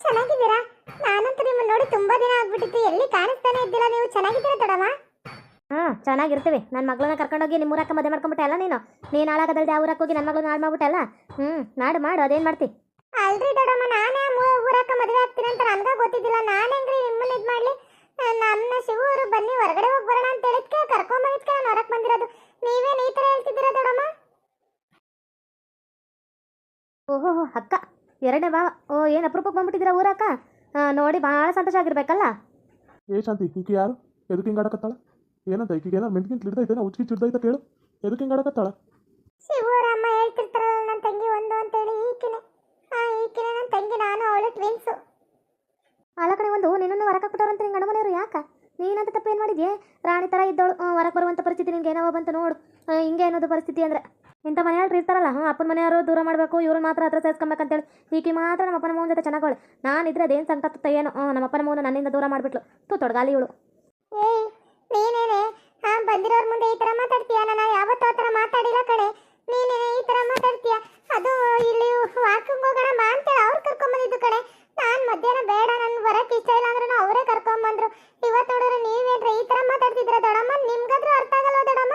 ಚೆನ್ನಾಗಿದ್ದೀರಾ? ನಾನಂತೂ ನಿಮ್ಮನ್ನ ನೋಡಿ ತುಂಬಾ ದಿನ ಆಗ್ಬಿಟ್ಟಿತ್ತು. ಎಲ್ಲಿ ಕಾಣಿಸ್ತಾನೆ ಇದ್ದಿಲ್ಲ ನೀವು? ಚೆನ್ನಾಗಿದ್ದೀರಾ ದೊಡಮ್ಮ ಹಾ ಚೆನ್ನಾಗಿರ್ತೀವಿ. ನನ್ನ ಮಗಳನ್ನ ಕರ್ಕೊಂಡೋಗಿ ನಿಮ್ಮ ಊರಕ್ಕ ಮದುವೆ ಮಾಡ್ಕೊಂಬಿಟ್ಟೆ ಅಲ್ಲ ನೀನು? ನೀನು ಹಾಳಾಗದಲ್ದೆ ಆ ಊರಕ್ಕೆ ಹೋಗಿ ನನ್ನ ಮಗಳನ್ನ ಹಾಳು ಮಾಡ್ಬಿಟ್ಟಲ್ಲ ಹ್ಞೂ ಮಾಡು ಮಾಡು ಅದೇನ್ ಮಾಡ್ತಿ? ಅಲ್ರಿ ದೊಡಮ್ಮ ನಾನೇ ಮು- ಊರಕ್ಕ ಮದುವೆ ಆಗ್ತೀನಿ ಅಂತ ನನ್ಗ ಗೊತ್ತಿದ್ದಿಲ್ಲ ನಾನು ಹೆಂಗ್ರಿ ನಿಮ್ಮನ್ನ ಇದ್ ಮಾಡ್ಲಿ ಆ, ನನ್ನ ಶಿವರು ಬನ್ನಿ ಹೊರಗಡೆ ಹೋಗಿ ಬರೋಣ ಅಂತ ಹೇಳಿದ್ಕೆ ಕರ್ಕೊಂಬಂದಿದ್ಕೆ ನಾನು ಹೊರಗೆ ಬಂದಿರೋದು ನೀವೇನು ಈ ಥರ ಹೇಳ್ತಿದ್ದೀರಾ ದೊಡಮ್ಮ ಓಹೋ ಅಕ್ಕ ಎರಡನೇ ಬಾ. ಓ ಏನು ಅಪರೂಪಕ್ಕೆ ಬಂದ್ಬಿಟ್ಟಿದ್ದೀರಾ ಊರಕ್ಕ? ನೋಡಿ ಭಾಳ ಸಂತೋಷ ಆಗಿರ್ಬೇಕಲ್ಲ? ಏ ಶಾಂತಿ ಈಕೆ ಯಾರು? ಎದಕ್ಕೆ ಹಿಂಗೆ ಆಡಕತ್ತಾಳ? ಏನಂತ ಈಕೆಗೆ ಏನಾರು ಮೆಂಟ್ಗಿಂತ ಹಿಡ್ದೈತೆ ಉಚ್ಕಿ ಚಿಡ್ದೈತ ಕೇಳು. ಎದಕ್ಕೆ ಹಿಂಗೆ ಆಡಕತ್ತಾಳ? ಶಿವರಾಮ ಹೇಳ್ತಿರ್ತಾರಲ್ಲ ನನ್ನ ತಂಗಿ ಒಂದು ಅಂತೇಳಿ ಈಕಿನೇ. ಆ ಈಕಿನೇ ನನ್ನ ತಂಗಿ ನಾನು ಅವಳು ಟ್ವಿನ್ಸು ಅಲ್ಲ ಕಡೆ ಒಂದು ನಿನ್ನನ್ನು ಹೊರಗೆ ಅಂತ ನಿಂಗೆ ಗಣಮನೆಯವರು ಯಾಕ? ನೀನಂತ ತಪ್ಪೇನು ಏನು ಮಾಡಿದ್ಯೆ? ರಾಣಿ ಥರ ಇದ್ದವಳು ಹೊರಗೆ ಬರುವಂಥ ಪರಿಸ್ಥಿತಿ ನಿಂಗೆ ಏನೋ ಬಂತು ನೋಡು. ಹಿಂಗೆ ಅನ್ನೋದು ಪರಿಸ್ಥಿತಿ ಅಂದರೆ. ಇಂಥ ಮನೆಯವ್ರು ಇರ್ತಾರಲ್ಲ, ಹಾಂ, ಅಪ್ಪನ ಮನೆಯವರು ದೂರ ಮಾಡಬೇಕು ಇವ್ರು ಮಾತ್ರ ಹತ್ರ ಸೇರ್ಸ್ಕೊಬೇಕಂತೇಳಿ, ಈಕೆ ಮಾತ್ರ ನಮ್ಮ ಅಪ್ಪನ ಮಗನ ಜೊತೆ ಚೆನ್ನಾಗೋಳು ನಾನು ಇದ್ರೆ ಅದೇನು ಸಂಕಟ ಏನು ನಮ್ಮ ಅಪ್ಪನ ಮೌನ ನನ್ನಿಂದ ದೂರ ಮಾಡಿಬಿಟ್ಲು. ತೂ, ತೊಡಗಾಲಿ ಇವಳು. ಏಯ್ ನೀನೇನೆ, ಹಾ, ಬಂದಿರೋರ್ ಮುಂದೆ ಈ ತರ ಮಾತಾಡ್ತೀಯ? ನಾನು ಯಾವತ್ತೂ ಆ ಥರ ಮಾತಾಡಿಲ್ಲ ಕಣೆ. ನೀನೇನೆ ಈ ತರ ಮಾತಾಡ್ತೀಯ? ಅದು ಇಲ್ಲಿ ವಾಕಿಂಗ್ ಹೋಗೋಣ ಬಾ ಅಂತೇಳಿ ಅವ್ರು ಕರ್ಕೊಂಬಂದಿದ್ದು ಕಣೆ. ನಾನು ಮಧ್ಯಾಹ್ನ ಬೇಡ, ನನ್ ಬರಕ್ಕೆ ಇಷ್ಟ ಇಲ್ಲ ಅಂದ್ರೂ ಅವರೇ ಕರ್ಕೊಂಬಂದ್ರು ಇವತ್ತು ನೋಡಿದ್ರೆ ನೀವೇನ್ರಿ ಈ ತರ ಮಾತಾಡ್ತಿದ್ರ ದೊಡಮ್ಮ ನಿಮ್ಗಾದ್ರೂ ಅರ್ಥ ಆಗಲ್ವಾ ದೊಡಮ್ಮ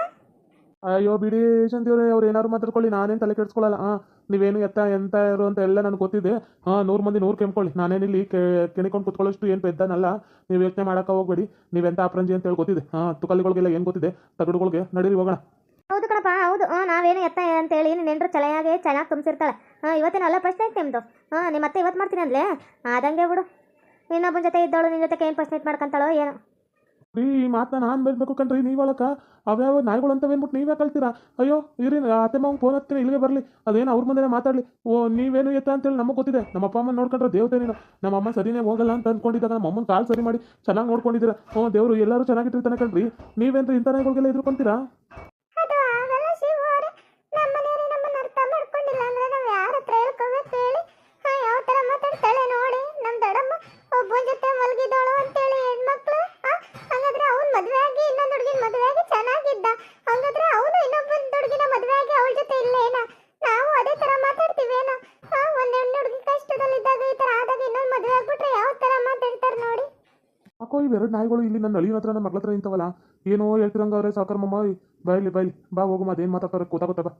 ಅಯ್ಯೋ ಬಿಡಿ ಶಾಂತಿಯವ್ರೆ ಅವ್ರು ಏನಾರು ಮಾತಾಡ್ಕೊಳ್ಳಿ, ನಾನೇನು ತಲೆ ಕೆಡ್ಸ್ಕೊಳ್ಳಲ್ಲ. ಹಾಂ ನೀವೇನು ಎತ್ತ, ಎಂತ ಇರು ಅಂತ ಎಲ್ಲ ನನಗೆ ಗೊತ್ತಿದೆ. ಹಾಂ ನೂರು ಮಂದಿ ನೂರು ಕೆಮ್ಕೊಳ್ಳಿ. ನಾನೇನಿಲ್ಲಿ ಕೆಣಿಕೊಂಡು ಕುತ್ಕೊಳ್ಳೋಷ್ಟು ಏನು ಪೆದ್ದನಲ್ಲ. ನೀವು ಯೋಚನೆ ಮಾಡೋಕೆ ಹೋಗ್ಬೇಡಿ. ನೀವೆಂತ ಅಪ್ರಂಜಿ ಅಂತ ಹೇಳಿ ಗೊತ್ತಿದೆ ಹಾಂ ತುಕಲಿಗಳಿಗೆಲ್ಲ ಏನು ಗೊತ್ತಿದೆ? ತಗಡುಗಳಿಗೆ ನಡೀರಿ, ಹೋಗೋಣ. ಹೌದು ಕಣಪ್ಪ, ಹೌದು. ಹಾಂ ನಾವೇನು ಎತ್ತ ಅಂತೇಳಿ ನೆಂಟರು ಚೆನ್ನಾಗಿ ಚೆನ್ನಾಗಿ ತುಂಬಿಸಿರ್ತಾಳೆ. ಹಾಂ ಇವತ್ತೇನು ಅಲ್ಲ ಪ್ರಶ್ನೆ ಐತೆ ನಿಮ್ಮದು ಹಾಂ ನಿಮ್ಮ ಮತ್ತೆ ಇವತ್ತು ಮಾಡ್ತೀನಿ ಅಂದ್ಲೇ? ಆದಂಗೆ ಬಿಡು. ಇನ್ನೊಬ್ಬನ ಜೊತೆ ಇದ್ದವಳು ನಿನ್ನ ಜೊತೆ ಏನು ಪ್ರಶ್ನೆ ಮಾಡ್ಕೊಂತಾಳೋ ಏನೋ. ರೀ ಈ ಮಾತನ್ನ ನಾನು ಬರಬೇಕು ಕಣ್ರಿ ನೀವಳಕ ಅವ್ಯಾವ ನಾಯಿಗಳು ಅಂತ ಏನ್ಬಿಟ್ಟು ನೀವೇ ಕಲ್ತೀರಾ ಅಯ್ಯೋ, ಇರಿ ಅತ್ತೆ ಮಾವು ಫೋನ್ ಹತ್ತಿರ ಇಲ್ಲಿಗೆ ಬರಲಿ. ಅದೇನು ಅವ್ರ ಮುಂದೆ ಮಾತಾಡಲಿ. ಓ, ನೀವೇನು ಎತ್ತ ಅಂತೇಳಿ ನಮಗೆ ಗೊತ್ತಿದೆ. ನಮ್ಮ ಅಪ್ಪ ಅಮ್ಮ ನೋಡ್ಕೊಂಡ್ರೆ ದೇವತೆ ನೀನು. ನಮ್ಮ ಅಮ್ಮ ಸರಿನೇ ಹೋಗಲ್ಲ ಅಂತ ಅಂದ್ಕೊಂಡಿದ್ದಾಗ ನಮ್ಮ ಅಮ್ಮನ ಕಾಲು ಸರಿ ಮಾಡಿ ಚೆನ್ನಾಗಿ ನೋಡ್ಕೊಂಡಿದ್ದೀರಾ. ಓ, ದೇವರು ಎಲ್ಲರೂ ಚೆನ್ನಾಗಿಟ್ಟಿರ್ತಾನೆ ಕಣ್ರಿ. ನೀವೇನ್ರಿ ಇಂಥ ನಾಯಿಗಳಿಗೆಲ್ಲ ಎದುರ್ಕೊಂತೀರಾ? ಇವೆರಡು ನಾಯಿಗಳು ಇಲ್ಲಿ ನನ್ನ ಅಳಿಯನ ಹತ್ರ ನನ್ನ ಮಗಳ ಹತ್ರ ನಿಂತವಲ್ಲ? ಏನೋ ಹೇಳ್ತಿರಂಗ ಅವ್ರೆ ಸಾಕರ್ ಮಮ್ಮ ಬಾಯ್ಲಿ ಬಾಯ್ಲಿ ಬಾ ಹೋಗಮ್ಮ ಅದೇನು ಮಾತಾಡ್ತಾರೆ ಬಾ.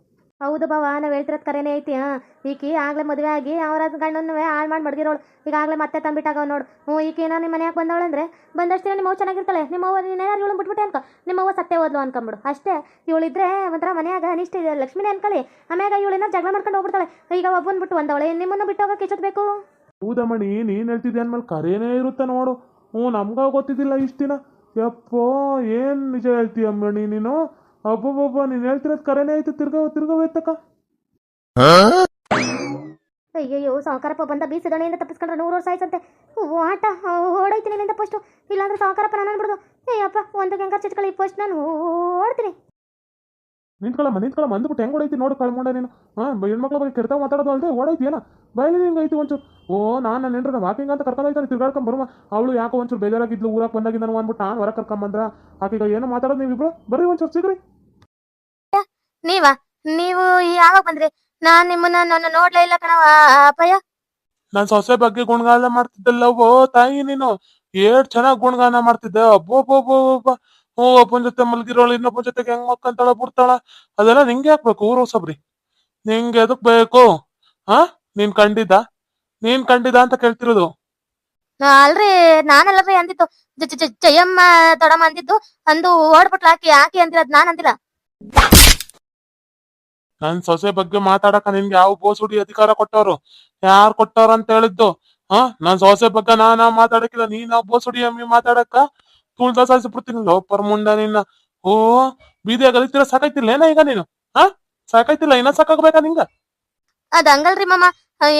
ಹೌದು ಬಾವ ನಾವು ಹೇಳ್ತಿರೋದು ಕರೆನೇ ಐತಿ ಹಾಂ. ಈಕಿ ಆಗ್ಲೇ ಮದುವೆ ಆಗಿ ಅವರ ಗಂಡನ್ನು ಹಾಳು ಮಾಡಿ ಮಡ್ಗಿರೋಳು. ಈಗಾಗಲೇ ಮತ್ತೆ ತಂಬಿಟ್ಟಾಗ ನೋಡು. ಹ್ಞೂ ಈಕಿ ಏನೋ ನಿಮ್ಮ ಮನೆಯಾಗ ಬಂದವಳು ಅಂದರೆ ಬಂದಷ್ಟೇ ನಿಮ್ಮ ಅವ್ವ ಚೆನ್ನಾಗಿರ್ತಾಳೆ. ನಿಮ್ಮ ಅವ್ವ ನೀನು ಯಾರು ಇವಳು ಬಿಟ್ಬಿಟ್ಟೆ ಅನ್ಕೊ. ನಿಮ್ಮ ಅವ್ವ ಓದ್ಲು ಹೋದ್ಲು ಅನ್ಕೊಂಬಿಡು. ಅಷ್ಟೇ ಇವಳಿದ್ರೆ ಒಂಥರ ಮನೆಯಾಗ ಅನಿಷ್ಟ ಇದೆ. ಲಕ್ಷ್ಮಿನೇ ಅನ್ಕೊಳ್ಳಿ. ಆಮ್ಯಾಗ ಇವಳೇನೋ ಜಗಳ ಮಾಡ್ಕೊಂಡು ಹೋಗ್ಬಿಡ್ತಾಳೆ. ಈಗ ಒಬ್ಬನ ಬಿಟ್ಟು ಒಂದವಳೆ ನಿಮ್ಮನ್ನು ಬಿಟ್ಟು ಹೋಗೋಕೆ ಎಷ್ಟೊತ್ತು ಬೇಕು? ಹೌದಮ್ಮಣಿ ನೀನು ಹೇಳ್ತಿದ್ದೆ ಅಂದ್ಮೇಲೆ ಕರೇನೇ ಇರುತ್ತೆ ನೋಡು. ಹ್ಞೂ ನಮ್ಗ ಗೊತ್ತಿದ್ದಿಲ್ಲ ಇಷ್ಟು ದಿನ. ಯಪ್ಪೋ ಏನು ನಿಜ ಹೇಳ್ತೀಯ ಅಮ್ಮಣಿ ನೀನು? ಅಬ್ಬಬ್ಬಬ್ಬ ನೀನು ಹೇಳ್ತಿರೋದು ಕರೆನೇ ಆಯ್ತು. ತಿರ್ಗೋ ತಿರ್ಗೋಯ್ತಕ್ಕ ಅಯ್ಯಯ್ಯೋ ಸಾವುಕಾರಪ್ಪ ಬಂದ ಬೀಸದಣಿಯಿಂದ ತಪ್ಪಿಸ್ಕೊಂಡ್ರೆ ನೂರು ವರ್ಷ ಆಯ್ತಂತೆ. ಆಟ ಓಡೈತೀನಿ ಇಲ್ಲಿಂದ ಫಸ್ಟು ಇಲ್ಲಾಂದ್ರೆ ಸಾವುಕಾರಪ್ಪ ನಾನು ಅನ್ಬಿಡ್ದು ಅಯ್ಯಪ್ಪ ಒಂದು ಗಂಗಾ ಚಿಟ್ಕೊಳ್ಳಿ ಫಸ್ಟ್ ನಾನು ಓಡ್ತೀನಿ ನಿಂತ್ಕೊಳ್ಳಮ್ಮ ನಿಂತ್ಕೊಳ್ಳಮ್ಮ ಅಂದ್ಬಿಟ್ಟು ಹೆಂಗೆ ಹೊಡೈತಿ ನೋಡು ಕಳ್ಕೊಂಡ ನೀನು. ಹಾಂ ಹೆಣ್ಮಕ್ಳ ಬಗ್ಗೆ ಕೆಡ್ತಾ ಮಾತಾಡೋದು ಅಲ್ಲದೆ ಓಡೈತಿ ಏನ ಬಯಲಿ ನಿಂಗೆ ಐತಿ ಒಂಚೂರು? ಓ ನಾನು ನನ್ನ ಹೆಂಡ್ರ ವಾಕಿಂಗ್ ಅಂತ ಕರ್ಕೊಂಡು ಹೋಗ್ತಾನೆ ತಿರ್ಗಾಡ್ಕೊಂಡ್ ಬರುವ. ಅವಳು ಯಾಕೋ ಒಂಚೂರು ಬೇಜಾರಾಗಿದ್ಲು ಊರಾಗ ಬಂದಾಗಿಂದ ನಾನು ಅಂದ್ಬಿಟ್ಟು ನಾನು ಹೊರಗೆ ಕರ್ಕೊಂಬಂದ್ರ ಆಕೀಗ ಏನೋ ಮಾತಾಡೋದು ನೀವಿಬ್ರು? ಬರ್ರಿ ಒಂಚೂರು ಸಿಗ್ರಿ. ನೀವ? ನೀವು ಯಾವಾಗ ಬಂದ್ರಿ? ನಾನು ನಿಮ್ಮನ್ನ ನಾನು ನೋಡ್ಲೇ ಇಲ್ಲ ಕಣವ ಅಪ್ಪಯ್ಯ. ನಾನು ಸೊಸೆ ಬಗ್ಗೆ ಗುಣಗಾನ ಮಾಡ್ತಿದ್ದಲ್ಲವೋ ತಾಯಿ ನೀನು. ಏಟ್ ಚೆನ್ನಾಗಿ ಗುಣಗಾನ ಮಾಡ್ತಿದ್ದೆ. ಅಬ್ಬೊಬ್ಬೊಬ್ಬೊಬ್ಬ ಹ್ಞೂ ಅಪ್ಪನ ಜೊತೆ ಮಲಗಿರೋಳು ಇನ್ನೊಬ್ಬನ ಜೊತೆಗೆ ಹೆಂಗ್ ಮಕ್ಕಂತಾಳ ಬಿಡ್ತಾಳ. ಅದೆಲ್ಲ ನಿಂಗೆ ಹಾಕ್ಬೇಕು ಊರು ಸಬ್ರಿ ನಿಂಗೆ ಎದಕ್ ಬೇಕು? ಹಾ ನೀನ್ ಕಂಡಿದ್ದ? ನೀನ್ ಕಂಡಿದ್ದ ಅಂತ ಕೇಳ್ತಿರೋದು. ಅಲ್ರಿ ನಾನಲ್ಲರಿ ಅಂದಿದ್ದು. ಅಂದಿತ್ತು ಜಯಮ್ಮ ದೊಡಮ್ಮ ಅಂದಿದ್ದು. ಅಂದು ಓಡ್ಬಿಟ್ಲ ಆಕಿ ಆಕಿ ಅಂದಿರೋದ್ ನಾನ್ ಅಂದಿಲ್ಲ. ನನ್ ಸೊಸೆ ಬಗ್ಗೆ ಮಾತಾಡಕ ನಿನ್ಗೆ ಯಾವ ಬೋಸುಡಿ ಅಧಿಕಾರ ಕೊಟ್ಟವರು? ಯಾರ್ ಕೊಟ್ಟಾರ ಅಂತ ಹೇಳಿದ್ದು? ಹಾ ನನ್ ಸೊಸೆ ಬಗ್ಗೆ ನಾ ನಾನಾ ಮಾತಾಡಕಿಲ್ಲ ನೀನ್ ಬೋಸುಡಿ ಅಮ್ಮಿ ಮಾತಾಡಕ ತುಳ್ದ ಸಾಯಿಸ್ಬಿಡ್ತೀನಿ ಲೋಪರ್ ಮುಂಡ ನಿನ್ನ. ಓ ಬೀದಿಯಾಗ ಅಲಿತಿರ ಸಾಕಾಯ್ತಿಲ್ಲ ಏನ ಈಗ ನೀನು? ಹಾ? ಸಾಕಾಯ್ತಿಲ್ಲ ಇನ್ನ ಸಾಕಾಗ್ಬೇಕಾ ನಿಂಗ? ಅದ್ ಹಂಗಲ್ರಿ ಮಾಮ.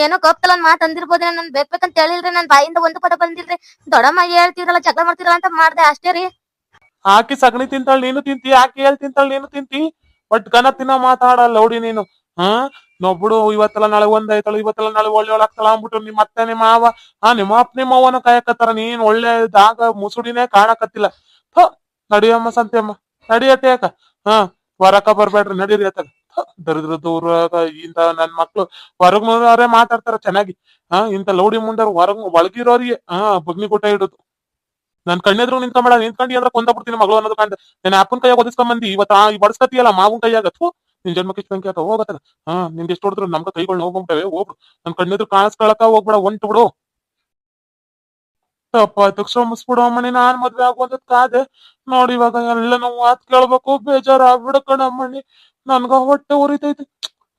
ಏನೋ ಕೋಪ್ತಲ್ಲ ಒಂದ್ ಮಾತ್ ಅಂದಿರ್ಬೋದ್ರಿ ನನ್ ಬೇಕಂತ ಹೇಳಿಲ್ರಿ ನನ್ ಬಾಯಿಂದ ಒಂದು ಪದ ಬಂದಿಲ್ರಿ. ದೊಡಮ್ಮ ಹೇಳ್ತಿರಲ್ಲ ಜಗಳ ಮಾಡ್ತಿರಲ್ಲ ಅಂತ ಮಾಡ್ದೆ ಅಷ್ಟೇ ರೀ. ಆಕಿ ಸಗಣಿ ತಿಂತಾಳ ನೀನು ತಿಂತಿ ಆಕಿ ಹೇಳ್ ತಿಂತಾಳ ನೀನು ತಿಂತಿ. ಬಟ್ ಗನ ತಿನ್ನ ಮಾತಾಡಲ್ಲ ನೋಡಿ ನೀನು. ಹಾ? ನೊಬ್ಳು ಇವತ್ತಲ್ಲ ನಾಳೆ ಒಂದ್ ಇವತ್ತಲ್ಲ ನಾಳೆ ಒಳ್ಳೆ ಆಗ್ತಾಳ ಅಂದ್ಬಿಟ್ಟು ನಿಮ್ಮ ಅತ್ತೆ ನಿಮ್ಮ ಮಾವ ಹಾ ನಿಮ್ಮ ಅಪ್ಪ ನಿಮ್ಮ ಅವನ ಕಾಯಕತ್ತಾರ, ನೀನ್ ಒಳ್ಳೆ ದಾಗ ಮುಸುಡಿನೇ ಕಾಣಕತ್ತಿಲ್ಲ. ಥೋ, ನಡಿಯಮ್ಮ ಸಂತೆಯಮ್ಮ, ನಡಿಯತ್ತೆ ಯಾಕ? ಹಾ ಹೊರಕ ಬರ್ಬೇಡ್ರಿ, ನಡೀರಿ ಅತ್ತಾಗ. ದರಿದ್ರ ದೂರ ಇಂತ ನನ್ ಮಕ್ಳು ಹೊರಗ್ ಅವರೇ ಮಾತಾಡ್ತಾರ ಚೆನ್ನಾಗಿ. ಹಾ, ಇಂತ ಲೌಡಿ ಮುಂಡರ್ ಹೊರಗ್ ಒಳಗಿರೋರಿಗೆ, ಹಾ ಕೊಟ್ಟೆ ಇಡುದು ನನ್ ಕಣ್ಣೆದ್ರು ನಿಂತ್ಕೊಂಬೇಡ, ನಿಂತ್ಕೊಂಡಿ ಅಂದ್ರೆ ಕೊಂದ ಬಿಡ್ತೀನಿ ಮಗಳು ಅನ್ನೋದು ಕಂಡ ನಾನು ಅಪ್ಪನ ಕೈಯಾಗ ಓದಿಸ್ಕೊಂಬಂದಿ ಇವತ್ತ ಈ ಮಾವಿನ ಕೈಯಾಗ. ನಿನ್ ಜನ್ಮಕ್ಕೆ ಇಷ್ಟು ಅಂತ ಹಾ, ನಿಂದ ಎಷ್ಟು ಹೊಡೆದ್ರು ನಮ್ಗ ಕೈಗಳು ನೋವು ಹೋಗ್ಬಿಡು. ನನ್ ಕಣ್ಣೆದ್ರು ಕಾಣಿಸ್ಕೊಳಕ ಹೋಗ್ಬೇಡ, ಹೊಂಟು ಬಿಡು. ತಪ್ಪಾಯ್ತು, ಕ್ಷಮಿಸ್ಬಿಡು ಅಮ್ಮಣಿ, ನಾನ್ ಮದ್ವೆ ಆಗುವಂತ ಕಾದೆ. ನೋಡಿ ಇವಾಗ ಎಲ್ಲ ನಾವು ಮಾತ್ ಕೇಳ್ಬೇಕು ಬೇಜಾರ ಆಗ್ಬಿಡ ಕಣಮ್ಮಣ್ಣಿ ನನ್ಗ ಹೊಟ್ಟೆ ಉರಿತೈತಿ.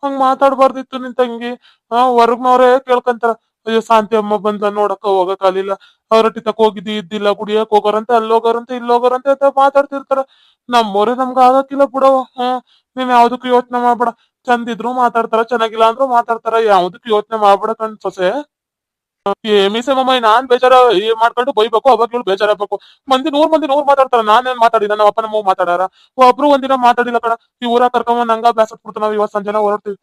ಹಂಗ್ ಮಾತಾಡ್ಬಾರ್ದಿತ್ತು ನಿನ್ ತಂಗಿ. ಹಾ, ಹೊರಗ್ನವ್ರೇ ಕೇಳ್ಕಂತಾರ. ಅಯ್ಯೋ, ಶಾಂತಿ ಅಮ್ಮ ಬಂದ ನೋಡಕ್ಕ ಹೋಗಕ್ ಆಗ್ಲಿಲ್ಲ. ಅವ್ರಟ್ಟಿ ತಕ ಹೋಗಿದ್ದಿ, ಇದ್ದಿಲ್ಲ ಕುಡಿಯಕ್ ಹೋಗೋರಂತೆ, ಅಲ್ಲಿ ಹೋಗೋರಂತೆ, ಇಲ್ಲಿ ಹೋಗೋರಂತೆ ಮಾತಾಡ್ತಿರ್ತಾರ. ನಮ್ಮೋರೇ ನಮ್ಗ ಆಗಕ್ಕಿಲ್ಲ ಬಿಡವ ಹ್ಮ್ ನೀನ್ ಯಾವ್ದಕ್ಕೂ ಯೋಚನೆ ಮಾಡ್ಬೇಡ. ಚಂದಿದ್ರು ಮಾತಾಡ್ತಾರ, ಚೆನ್ನಾಗಿಲ್ಲ ಅಂದ್ರು ಮಾತಾಡ್ತಾರ. ಯಾವ್ದಕ್ಕೂ ಯೋಚನೆ ಮಾಡ್ಬೇಡ ಕಣ್ ಸೊಸೆ. ಮೀಸೆ ಮಮ್ಮ ನಾನ್ ಬೇಜಾರ ಏ ಮಾಡ್ಕೊಂಡು ಬೈಬೇಕು ಅವಾಗ ಇವ್ಳು ಬೇಜಾರಾಗ್ಬೇಕು ಮಂದಿ ನೂರ್ ಮಂದಿ ನೂರ್ ಮಾತಾಡ್ತಾರ, ನಾನೇನ್ ಮಾತಾಡಿದ ನಮ್ಮ ಅಪ್ಪ ನಮ್ಮ ಮಾತಾಡಾರ ಒಬ್ರು ಒಂದಿನ ಮಾತಾಡಿಲ್ಲ ಕಣ. ಈ ಊರ ಕರ್ಕೊಂಡ್ ನಂಗ ಬ್ಯಾಸತ್ ಕೊಡ್ತಾನ ಇವತ್ ಸಂಜೆನ ಹೊರಡ್ತೀವಿ.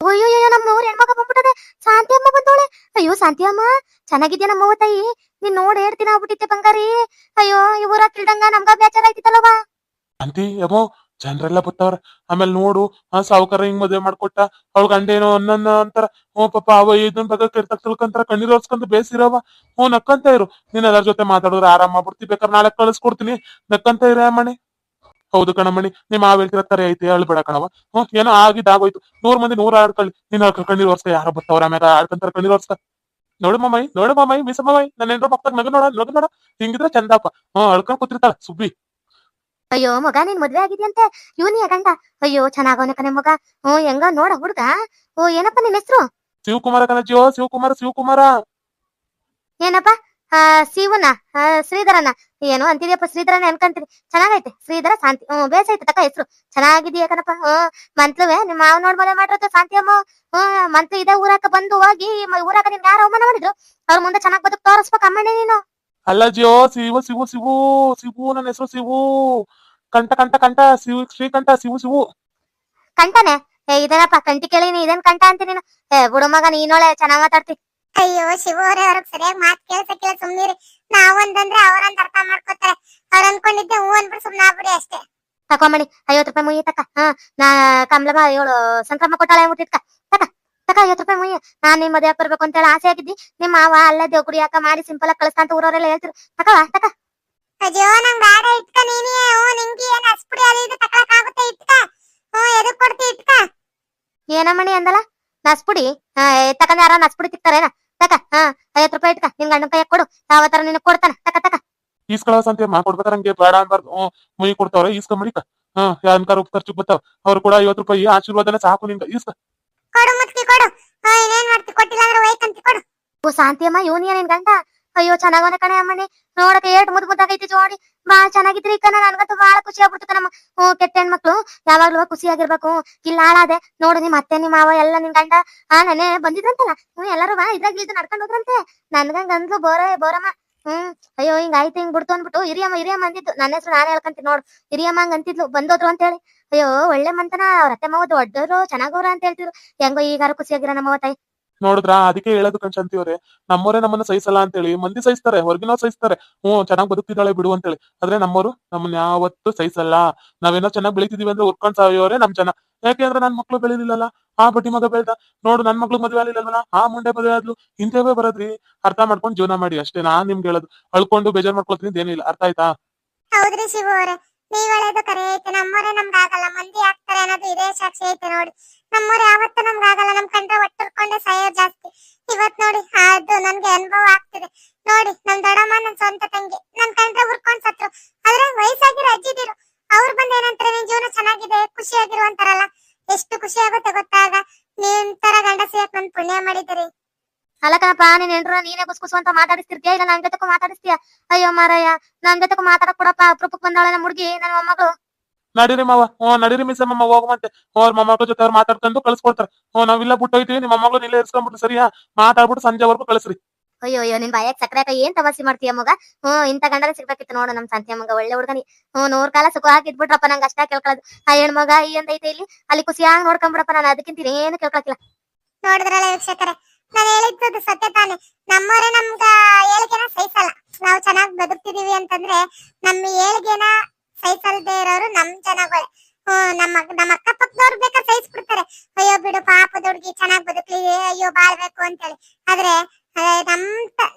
ಅಯ್ಯೋ ನಮ್ಮ ಊರ್ ಹೆಣ್ಮಗ ಬಂದ್ಬಿಟ್ಟದೆ. ಶಾಂತಿ ಅಮ್ಮ ಬಂದೋಳೆ ಅಯ್ಯೋ, ಶಾಂತಿ ಅಮ್ಮ, ಚೆನ್ನಾಗಿದ್ಯಾ ನಮ್ಮ ತಾಯಿ? ನೀನ್ ನೋಡಿ ಹೇಳ್ತೀನಿ ಆಗ್ಬಿಟ್ಟಿತ್ತೆ ಬಂಗಾರಿ. ಅಯ್ಯೋ ಇವರ ತಿಳ್ದಂಗ ನಮ್ಗ ಬೇಜಾರ ಆಯ್ತಿತ್ತಲ್ಲವ ಅಂತಿ ಅಮ್ಮ ಜನರೆಲ್ಲ ಬತ್ತವ್ರ. ಆಮೇಲೆ ನೋಡು, ಆ ಸಾವುಕಾರ ಹಿಂಗ್ ಮದ್ವೆ ಮಾಡ್ಕೊಟ್ಟ. ಅವ್ಳ ಗಂಡ ಏನೋ ಅನ್ನನ್ನ ಅಂತಾರ. ಹ್ಞೂ ಪಾಪ, ಅವ ಇದನ್ ಬಗ್ಗೆ ಕೆಡ್ತಕ್ ತಿಳ್ಕಂತಾರ, ಕಣ್ಣೀರ್ ಒರ್ಸ್ಕೊಂಡ್ ಬೇಸಿರವ ಹ್ಞೂ, ನಕ್ಕಂತ ಇರು. ನೀನ್ ಎಲ್ಲಾರ ಜೊತೆ ಮಾತಾಡಿದ್ರೆ ಆರಾಮ ಬಿಡ್ತಿ. ಬೇಕಾದ್ರೆ ನಾಳೆ ಕಳಿಸ್ಕೊಡ್ತೀನಿ. ನಕ್ಕಂತ ಇರ ಅಮ್ಮಣಿ ಹೌದು ಕಣಮಣಿ ನಿಮ್ಮ ಮಾವ್ ತರ ಕರೆ ಐತಿ ಅಳ್ಬೇಡ ಕಣವ ಹ್ಞೂ ಏನೋ ಆಗಿದ್ ಆಗೋಯ್ತು ನೂರ್ ಮಂದಿ ನೂರ ಆಡ್ಕೊಳ್ಳಿ ನೀನ್ ಕಣ್ಣೀರ್ ವರ್ಷ ಯಾರ ಬರ್ತಾವ್ರ ಆಮ್ಯಾಗ ಆಡ್ಕಂತಾರ ಕಣ್ಣೀರ್ ವರ್ಷ ನೋಡು ಮಮ್ಮಿ ನೋಡು ಮಮ್ಮಿ ಮಿಸ್ ಮಮ್ಮಿ ನನ್ನ ಏನ್ರ ಪಕ್ಕ ನಗ ನೋಡ ನಗು ನೋಡ. ಹಿಂಗಿದ್ರೆ ಚಂದಪ್ಪ. ಹ್ಮ್ ಅಳ್ಕೊಂಡ್ ಕೂತಿರ್ತಾಳ ಸುಬ್ಬಿ. ಅಯ್ಯೋ ಮಗ ನೀನ್ ಮದ್ವೆ ಆಗಿದ್ಯಂತೆ. ಇವನಿಯ ಗಂಡ. ಅಯ್ಯೋ ಚೆನ್ನಾಗವನೆ ಕಣೆ ಮಗ. ಹ್ಮ್ ಹೆಂಗ ನೋಡ ಹುಡುಗ. ಓ ಏನಪ್ಪ ನಿನ್ ಹೆಸರು? ಶಿವಕುಮಾರ ಕಣಜ್ಜಿಯೋ ಶಿವಕುಮಾರ ಶಿವಕುಮಾರ. ಏನಪ್ಪ? ಆ ಶಿವನ ಆ, ಶ್ರೀಧರನ. ಏನು ಅಂತಿದ್ಯಪ್ಪ ಶ್ರೀಧರನ ಅನ್ಕಂತೀನಿ ಚೆನ್ನಾಗೈತೆ. ಶ್ರೀಧರ ಶಾಂತಿ ಹ್ಮ್ ಬೇಸೈತೆ. ತಕ್ಕ ಹೆಸರು. ಚೆನ್ನಾಗಿದೀಯ ಕಣಪ್ಪ? ಹ್ಮ್ ಮಂತ್ಲುವೆ ನಿಮ್ಮ ಮಾವ ನೋಡ್ ಮನೆ ಮಾಡಿರೋದು ಶಾಂತಿ ಅಮ್ಮ. ಹ್ಮ್ ಮಂತ್ಲು ಇದೆ ಊರಾಕ ಬಂದು ಹೋಗಿ ಊರಾಕ ಊರಾಗ ನಿನ್ ಯಾರು ಅವಮಾನ ಮಾಡಿದ್ರು? ಅವ್ರ ಮುಂದೆ ಚೆನ್ನಾಗ್ ಬದುಕ್ ತೋರಿಸ್ಬೇಕು ಅಮ್ಮಣ್ಣ ನೀನು. ಅಲ್ಲ ಜಿಯೋ ಸಿವ ಶಿವು ಶಿವು ಶಿವು ನನ್ನ ಹೆಸರು ಶಿವು. ಕಂಠ ಕಂಠ ಕಂಠ ಶಿವ ಶ್ರೀಕಂಠ ಶಿವು ಶಿವು. ಕಂಠನೆ? ಏ ಇದೇನಪ್ಪ ಕಂಟಿ ಕೇಳಿ ನೀ ಇದೇನ್ ಕಂಠ ಅಂತ ನೀನು? ಏ ಬುಡು ಮಗ ನೀನೊಳೆ ಚೆನ್ನಾಗ್ ಮಾತಾಡ್ತಿ. ಅಯ್ಯೋ ಶಿವ ಅವ್ರೆ ಅವ್ರಿಗೆ ಸರಿಯಾಗಿ ಮಾತು ಕೇಳ್ಸಕ್ಕಿಲ್ಲ ಸುಮ್ನಿರಿ. ನಾವೊಂದಂದ್ರೆ ಅವ್ರಂದ್ ಅರ್ಥ ಮಾಡ್ಕೊತಾರೆ. ಅವ್ರ ಅನ್ಕೊಂಡಿದ್ದೆ ಹೂ ಅನ್ಬಿಟ್ಟು ಸುಮ್ನ ಆಗ್ಬಿಡಿ ಅಷ್ಟೇ. ತಕೊಂಬಣಿ ಐವತ್ತು ರೂಪಾಯಿ ಮುಯ್ಯ ತಕ್ಕ. ಹಾ ನಾ ಕಮಲಮ್ಮ ಇವಳು ಸಂಕ್ರಮ ಕೊಟ್ಟಾಳೆ ಮುಟ್ಟಿದ್ಕ ತಕ ತಕ ಐವತ್ತು ರೂಪಾಯಿ ಮುಯ್ಯ. ನಾನ್ ನಿಮ್ ಮದ್ವೆ ಬರ್ಬೇಕು ಅಂತ ಹೇಳಿ ಆಸೆ ಆಗಿದ್ದಿ. ನಿಮ್ಮ ಮಾವ ಅಲ್ಲೇ ದೇವ್ ಕುಡಿಯಾಕ ಮಾಡಿ ಸಿಂಪಲ್ ಆಗಿ ಕಳಿಸ್ತಾ ಅಂತ ಊರವರೆಲ್ಲ ಹೇಳ್ತಿರು ತಕ ತಕ ಅಯ್ಯೋ ನಂಗ್ ಬೇಡ ಇಟ್ಕ ನೀನೇ. ಹ್ಞೂ ನಿಂಗೆ ಏನ್ ಹಸ್ಪುಡಿ ಅದು ಇದು ತಕೊಳಕ್ ಆಗುತ್ತೆ ಇಟ್ಕ. ಹ್ಞೂ ಎದಕ್ ಕೊಡ್ತಿ ಇಟ್ಕ. ಏನಮ್ಮಣಿ ಅಂದಲ್ಲ? ನಸ್ಪುಡಿ ಹಾ ತಕಂದ ಯಾರ ನಸ್ಪುಡಿ ತಿಕ್ತಾರೇನ? ತಕ ಹಾ ಐವತ್ತು ರೂಪಾಯಿ ಇಟ್ಕ ನಿನ್ ಗಂಡನ ಕೈಯಾಗ ಕೊಡು ಯಾವ ತರ ನಿನಗ್ ಕೊಡ್ತಾನ ತಕ ತಕ ಈಸ್ಕೊಳ ಸಂತೆ ಮಾ ಕೊಡ್ಬೇಕಾರೆ ಹಂಗೆ ಬೇಡ ಅನ್ಬಾರ್ದು ಹ್ಮ್ ಮುಯಿ ಕೊಡ್ತಾವ್ರೆ ಈಸ್ಕೊಂಬಿಡಿಕ ಹಾ ಯಾನ್ಕಾರ ಖರ್ಚು ಬರ್ತಾವ ಅವ್ರು ಕೂಡ ಐವತ್ತು ರೂಪಾಯಿ ಆಶೀರ್ವಾದನೆ ಸಾಕು ನಿಂಗ ಈಸ್ಕ ಕೊಡು ಮುತ್ಕಿ ಕೊಡು ಹ್ಞೂ ಇನ್ನೇನ್ ಮಾಡ್ತಿ ಕೊಟ್ಟಿಲ್ಲ ಅಂದ್ರೆ ಒಯ್ಕಂತಿ ಕೊಡು ಓ ಶಾಂತಿ ಅಮ್ಮ ಇವನಿಯ ನಿನ್ ಗಂಡ ಅಯ್ಯೋ, ಚೆನ್ನಾಗವನ ಕಣೆ ಅಮ್ಮನೆ. ನೋಡಕ ಏಟ್ ಮುದ್ ಮುದ್ದಾಗೈತಿ ಜೋಡಿ. ಬಾಳ ಚೆನ್ನಾಗಿದ್ರಿ ಕಣ ನನ್ಗಂತೂ ಬಾಳ ಖುಷಿ ಆಗ್ಬಿಡ್ತು ಕಣಮ್ಮ ಹ್ಞೂ, ಕೆಟ್ಟ ಹೆಣ್ಮಕ್ಳು ಯಾವಾಗ್ಲೂ ಖುಷಿಯಾಗಿರ್ಬೇಕು ಇಲ್ಲ ಹಾಳಾದೆ ನೋಡು ನಿಮ್ ಅತ್ತೆ, ನಿಮ್ಮ ಮಾವ, ಎಲ್ಲ ನಿನ್ ಗಂಡ. ಆ ನನೆ ಬಂದಿದ್ರಂತಲ್ಲ? ಹ್ಮ್ ಎಲ್ಲರೂ ಬಾ ಇದ್ರಾಗ ಇದು ನಡ್ಕೊಂಡ್ ಹೋದ್ರಂತೆ. ನನ್ಗಂಗ್ ಅಂದ್ಲು ಬೋರ, ಬೋರಮ್ಮ. ಹ್ಮ್ ಅಯ್ಯೋ, ಹಿಂಗ್ ಆಯ್ತು, ಹಿಂಗ್ ಬಿಡ್ತು ಅಂದ್ಬಿಟ್ಟು ಹಿರಿಯಮ್ಮ ಹಿರಿಯಮ್ಮ ಅಂದಿದ್ದು. ನನ್ನ ಹೆಸರು ನಾನೇ ಹೇಳ್ಕಂತೀನಿ ನೋಡು. ಹಿರಿಯಮ್ಮ ಹಂಗ ಅಂತಿದ್ಲು, ಬಂದೋದ್ರು ಅಂತ ಹೇಳಿ. ಅಯ್ಯೋ, ಒಳ್ಳೆ ಮಂತನ. ಅವ್ರ ಅತ್ತೆ ಮಾವ ದೊಡ್ಡವರು ಚೆನ್ನಾಗವ್ರ ಅಂತ ಹೇಳ್ತಿದ್ರು. ಹೆಂಗೋ ಈಗಾರು ಖುಷಿಯಾಗಿರ ನಮ್ಮ ತಾಯಿ? ನೋಡಿದ್ರ? ಅದಕ್ಕೆ ಹೇಳೋದು ಕಣ್ಸಂತಿವ್ರೆ ನಮ್ಮವರೇ ನಮ್ಮನ್ನ ಸಹಿಸಲ್ಲ ಅಂತೇಳಿ, ಮಂದಿ ಸಹಿಸ್ತಾರೆ, ಹೊರಗಿನವ್ರು ಸಹಿಸ್ತಾರೆ. ಹ್ಮ್ ಚೆನ್ನಾಗ್ ಬದುಕ್ತಿದ್ದಾಳೆ ಬಿಡು ಅಂತೇಳಿ. ಆದ್ರೆ ನಮ್ಮವರು ನಮ್ಮನ್ನ ಯಾವತ್ತೂ ಸಹಿಸಲ್ಲ. ನಾವೇನೋ ಚೆನ್ನಾಗ್ ಬೆಳಿತಿದೀವಿ ಅಂದ್ರೆ ಉರ್ಕೊಂಡ್ ಸಾಯೋರೆ ನಮ್ ಜನ. ಯಾಕೆಂದ್ರೆ ನನ್ ಮಕ್ಳು ಬೆಳಿಲಿಲ್ಲಲ್ಲ ಆ ಬಟ್ಟಿ ಮಗ ಬೆಳ್ದ, ನೋಡು ನನ್ ಮಕ್ಳು ಮದ್ವೆ ಆಗ್ಲಿಲ್ಲಲ್ಲ ಆ ಮುಂಡೆ ಮದ್ವೆ ಆದ್ಲು, ಇಂಥವೇ ಬರದ್ರಿ? ಅರ್ಥ ಮಾಡ್ಕೊಂಡು ಜೀವನ ಮಾಡಿ, ಅಷ್ಟೇ ನಾನ್ ನಿಮ್ಗೆ ಹೇಳೋದು. ಅಳ್ಕೊಂಡು ಬೇಜಾರ್ ಮಾಡ್ಕೊಳ್ತೀನಿ ಏನಿಲ್ಲ, ಅರ್ಥ ಆಯ್ತಾ? ಹೌದ್ರಿ ಶಿವ ಅವ್ರೆ, ನೀವ್ ಹೇಳೋದು ಕರೆ ಐತೆ ನಮ್ಮವರೇ ನಮ್ಗ್ ಆಗಲ್ಲ, ಮಂದಿ ಆಗ್ತಾರೆ ಅನ್ನೋದು ಇದೇ ಸಾಕ್ಷಿ ಐತೆ ನೋಡಿ. ನಮ್ಮವ್ರೆ ಯಾವತ್ತೂ ನಮ್ಗ್ ಆಗಲ್ಲ. ನಮ್ ಕಂಡ್ರೆ ಒಟ್ಟಿರ್ಕೊಂಡೆ ಸಾಯೋರ್ ಜಾಸ್ತಿ. ಇವತ್ ನೋಡಿ ಅದು ನನ್ಗೆ ಅನುಭವ ಆಗ್ತಿದೆ. ನೋಡಿ, ನಮ್ ದೊಡ್ಡಮ್ಮ, ನನ್ ಸ್ವಂತ ತಂಗಿ. ನನ್ ಕಂಡ್ರೆ ಹುರ್ಕೊಂಡ್ ಸತ್ರು. ಆದ್ರೆ ವಯಸ್ಸಾಗಿರೋ ಅಜ್ಜಿದಿರು ಅವ್ರು ಬಂದ ಏನಂತಾರೆ, ನಿನ್ ಜೀವನ ಚೆನ್ನಾಗಿದೆ, ಖುಷಿಯಾಗಿರು ಅಂತಾರಲ್ಲ. ಎಷ್ಟು ಖುಷಿ ಆಗುತ್ತೆ ಗೊತ್ತಾಗ? ನೀನ್ ತರ ಗಂಡ ಸಿಗಕ್ ನನ್ ಪುಣ್ಯ ಮಾಡಿದಿರಿ ಅಲ್ಲ ಕಣಪ್ಪ, ನೀನ್ ಹೆಂಡ್ರ ನೀನೇ ಕುಸು ಅಂತ ಮಾತಾಡಿಸ್ತಿರ್ತೀಯ? ಇಲ್ಲ, ನನ್ ಜೊತೆಗೂ ಮಾತಾಡಿಸ್ತೀಯ? ಅಯ್ಯೋ ಮಾರಯ್ಯ ನನ್ ಜೊತೆಗೂ ಮಾತಾಡಕ್ ಕೊಡಪ್ಪ ಅಪ್ರೂಪಕ್ ಬಂದಾಳೆ ನಮ್ಮ ಹುಡ್ಗಿ, ನನ್ನ ಮೊಮ್ಮಗಳು. ನಡೀರಿ ಮಾವ. ಹ್ಞೂ ನಡೀರಿ ಮಿಸ್ ಅಮ್ಮ ಹೋಗುವಂತೆ. ಅವ್ರ ಮೊಮ್ಮಗಳ ಜೊತೆ ಅವ್ರು ಮಾತಾಡ್ಕೊಂಡು ಕಳ್ಸ್ಕೊಡ್ತಾರೆ. ಹ್ಞೂ ನಾವಿಲ್ಲ ಬಿಟ್ಟೋಯ್ತೀವಿ ನಿಮ್ಮ ಮೊಮ್ಮಗಳು ಇಲ್ಲೇ ಇರ್ಸ್ಕೊಂಡ್ಬಿಟ್ಟು ಸರಿಯಾ? ಮಾತಾಡ್ಬಿಟ್ಟು ಸಂಜೆವರೆಗೂ ಕಳಿಸ್ರಿ. ಅಯ್ಯೋ ಅಯ್ಯೋ ನಿನ್ ಬಾಯಾಗ ಸಕ್ಕರೆ ಹಾಕಿ ಏನ್ ತಮಾಷೆ ಮಾಡ್ತೀಯ ಮಗ? ಹ್ಮ್ ಇಂತ ಗಂಡನೇ ಸಿಗ್ಬೇಕಿತ್ತು ನೋಡು ನಮ್ ಸಂತೆ ಮಗ ಒಳ್ಳೆ ಹುಡುಗನಿ. ಹ್ಮ್ ನೂರ್ ಕಾಲ ಸುಖ ಹಾಕಿದ್ಬಿಟ್ರಪ್ಪ ನಂಗೆ ಅಷ್ಟ ಕೇಳ್ಕೊಳ್ಳೋದು ಆ ಹೆಣ್ಮಗ ಈ ಅಂತ ಐತೆ ಇಲ್ಲಿ ಅಲ್ಲಿ ಖುಷಿಯಾಗಿ ನೋಡ್ಕೊಂಡ್ಬಿಡಪ್ಪ ನಾನು ಅದಕ್ಕಿಂತ ಏನು ಕೇಳ್ಕೊಳಕಿಲ್ಲ ನೋಡಿದ್ರಲ್ಲ ವೀಕ್ಷಕರೇ ನಾನು ಹೇಳಿದ್ದು ಸತ್ಯ ತಾನೆ. ನಮ್ಮವರೇ ನಮ್ಗ ಏಳಿಗೆನ ಸಹಿಸಲ್ಲ. ನಾವು ಚೆನ್ನಾಗಿ ಬದುಕ್ತಿದೀವಿ ಅಂತಂದ್ರೆ ನಮ್ಮ ಏಳಿಗೆನ ಸಹಿಸಲ್ದೇ ಇರೋರು ನಮ್ ಜನಗಳೇ ನಮ್ಮ ನಮ್ಮ ಅಕ್ಕ ಪಕ್ಕದವ್ರು ಬೇಕಾದ್ರೆ ಸಹಿಸ್ಬಿಡ್ತಾರೆ. ಅಯ್ಯೋ ಬಿಡು ಪಾಪ ಹುಡುಗಿ ಚೆನ್ನಾಗ್ ಬದುಕ್ಲಿ ಅಯ್ಯೋ, ಬಾಳ್ಬೇಕು ಅಂತೇಳಿ. ಆದ್ರೆ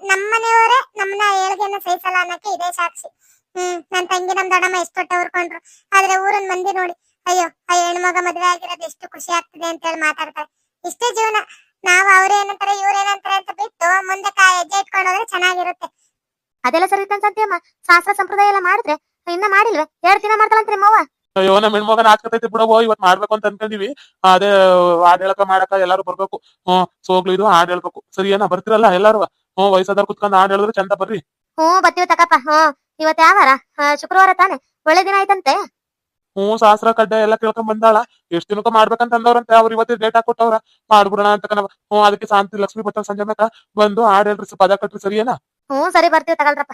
ನಮ್ಮ ಮನೆಯವರೇ ನಮ್ಮನ್ನ ಏಳ್ಗೆನ ಸಹಿಸಲ್ಲ ಅನ್ನಕ್ಕೆ ಇದೇ ಸಾಕ್ಷಿ. ಹ್ಮ್, ನನ್ ತಂಗಿ, ನಮ್ ದೊಡ್ಡಮ್ಮ ಎಷ್ಟು ಹೊಟ್ಟೆ ಉರ್ಕೊಂಡ್ರು. ಆದ್ರೆ ಊರನ್ ಮಂದಿ ನೋಡಿ, ಅಯ್ಯೋ, ಆ ಹೆಣ್ಮಗ ಮದ್ವೆ ಆಗಿರೋದು ಎಷ್ಟು ಖುಷಿ ಆಗ್ತದೆ ಅಂತ ಹೇಳಿ ಮಾತಾಡ್ತಾರೆ. ಇಷ್ಟೇ ಜೀವನ. ನಾವು ಅವ್ರೇನಂತಾರೆ ಇವ್ರೇನಂತಾರೆ ಅಂತ ಬಿಟ್ಟು ಮುಂದೆ ಹೆಜ್ಜೆ ಇಟ್ಕೊಂಡು ಹೋದ್ರೆ ಚೆನ್ನಾಗಿರುತ್ತೆ. ಅದೆಲ್ಲ ಸರಿ ಅಮ್ಮ ಶಾಸ್ತ್ರ ಸಂಪ್ರದಾಯ ಎಲ್ಲ ಮಾಡಿದ್ರೆ ಇನ್ನ ಮಾಡಿಲ್ವೇ? ಎರಡ್ ದಿನ ಮಾಡ್ತಾಳಂತ್ರಿ ಮಾವ ಅಯ್ಯೋ ನಮ್ಮ ಹೆಣ್ಮಗನ ಆಗ್ತೈತಿ ಬಿಡವೋ ಇವತ್ ಮಾಡ್ಬೇಕು ಅಂತ ಅನ್ಕೊಂಡಿವಿ. ಅದೇ ಹಾಡ್ ಹೇಳಕ ಮಾಡಕ ಎಲ್ಲಾರು ಬರ್ಬೇಕು. ಹ್ಮ್ ಸೋಗ್ಲು ಇದು ಹಾಡ್ ಹೇಳ್ಬೇಕು. ಸರಿ ಏನ ಬರ್ತಿರಲ್ಲ ಎಲ್ಲಾರು? ಹ್ಮ್ ವಯಸ್ಸಾದವ್ರು ಕುತ್ಕೊಂಡ್ ಹಾಡ್ ಹೇಳಿದ್ರೆ ಚಂದ ಬರ್ರಿ. ಹ್ಮ್ ಬತ್ತೀವಿ ತಕಪ್ಪ. ಹ್ಮ್ ಇವತ್ ಯಾವಾರ ಶುಕ್ರವಾರ ತಾನೆ? ಒಳ್ಳೆ ದಿನ ಆಯ್ತಂತೆ? ಹ್ಮ್ ಶಾಸ್ತ್ರ ಕಡ್ಡ ಎಲ್ಲ ಕೇಳ್ಕೊಂಡ್ ಬಂದಾಳ. ಎಷ್ಟ್ ದಿನಕ್ಕ ಮಾಡ್ಬೇಕಂತ ಅಂದವ್ರಂತೆ ಅವ್ರ ಇವತ್ತೇ ಡೇಟ್ ಹಾಕೊಟ್ಟವ್ರ ಮಾಡ್ಬಿಡೋಣ ಅಂತ ಕಣವ ಹ್ಮ್ ಅದಕ್ಕೆ ಶಾಂತಿ ಲಕ್ಷ್ಮಿ ಭಟ್ಟ ಸಂಜೆ ಬಂದು ಹಾಡ್ ಹೇಳ್ರಿ ಪದ ಕಟ್ರಿ ಸರಿ ಏನ? ಹ್ಮ್ ಸರಿ ಬರ್ತೀವಿ ತಗೊಳ್ರಪ್ಪ.